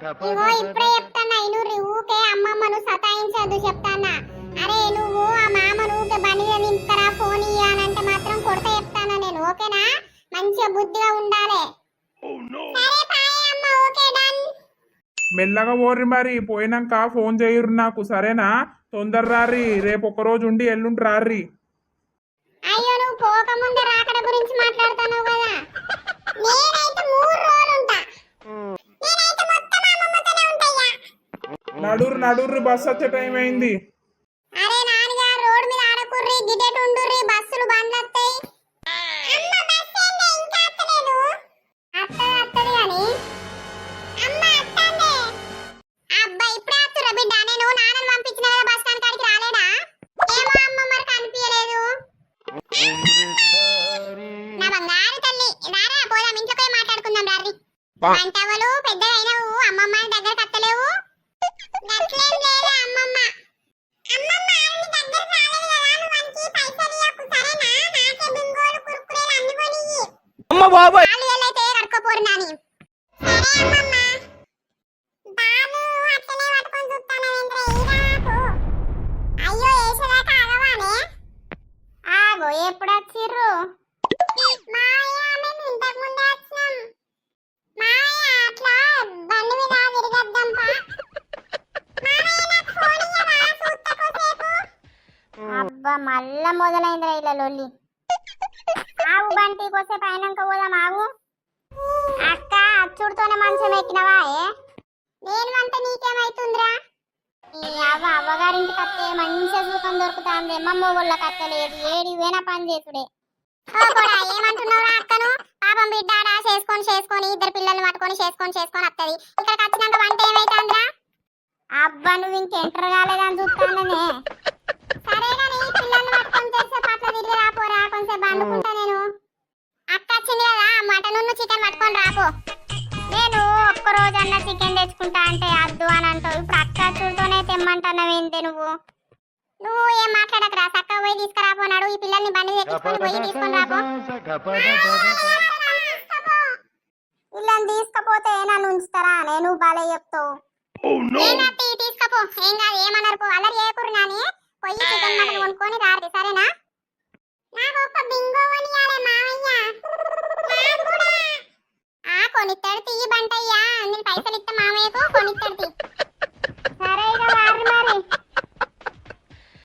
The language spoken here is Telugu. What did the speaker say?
ఇగో ఇప్పుడే చెప్తానా ఇనుర్రి ఊకే అమ్మమ్మను సతాయించద్దు చెప్తానా అరే నువ్వు ఆ మామను ఊకే బండి మీద నింపుతారా ఫోన్ ఇయ్యానంటే మాత్రం కొడతా చెప్తానా నేను ఓకేనా? మంచిగా బుద్ధిగా ఉండాలి. సరే బాయ్ అమ్మ ఓకే డన్. మెల్లగా పోర్రి మరి పోయినాక ఫోన్ చేయరు నాకు సరేనా? తొందర రారి రేపు ఒక రోజు ఉండి ఎల్లుండి రారి అయ్యో నువ్వు పోకముందే రాకడ గురించి మాట్లాడుతున్నావు కదా? నడురు నడుర్రి బస్ వచ్చే టైం అయింది. అరే నాన్నగారు రోడ్ మీద ఆడకుర్రి గిటెట్ ఉండుర్రి బస్సులు బండ్లు వస్తాయి. అమ్మ బస్ ఏందే? ఇంకా ఇయ్యవా? చూస్తా కోసేపు అబ్బా మళ్ళా మొదలైందిరా ఇలా లొల్లి. ఆవు బంటి కోసేపు అయినాక పోదాం ఆవు. అక్క అచ్చుడుతోనే మంచం ఎక్కినవా ఏ? నేను అంత నీకేమైతుందిరా? అవ్వ అవ్వగారింటికి అత్తే మంచిగా సుఖం దొరుకుతుంది. ఎమ్మమ్మ వాళ్ళ కత్తలేదు ఏడి వేనా పని చేసుడే. ఓ ఏమంటున్నావురా అక్కను? పాపం బిడ్డాడా చేసుకొని చేసుకొని ఇద్దరు పిల్లల్ని పట్టుకొని చేసుకొని చేసుకొని వస్తుంది ఇక్కడికి వచ్చినాక వంట ఏమైతుందిరా? అబ్బా నువ్వు ఇంకెంటర్ కాలేదని చూస్తాననే. సరే కానీ పిల్లల్ని పట్టుకొని చేసే పట్ల తిరిగి రాపోరా కొంచెం బండుకుంటా. చికెన్ తెచ్చుకుంటా అంటే అద్దు అని అంటావు. ఇప్పుడు అక్క చూడుతోనే తెమ్మంటున్నావేంటి నువ్వు? నువ్వు ఏం మాట్లాడకరా? చక్క పోయి తీసుకురాపోనాడు ఈ పిల్లల్ని బండి తెచ్చుకొని పోయి తీసుకొని పిల్లని తీసుకపోతే నన్ను ఉంచుతారా? నేను బాలే చెప్తావు. ఏనత్తి తీసుకపో. ఏం కాదు ఏమన్నారు అల్లరి చేయకూరు నాని. పోయి చికెన్ మటన్ కొనుక్కొని రారు సరేనా? నాకు ఒక నాకు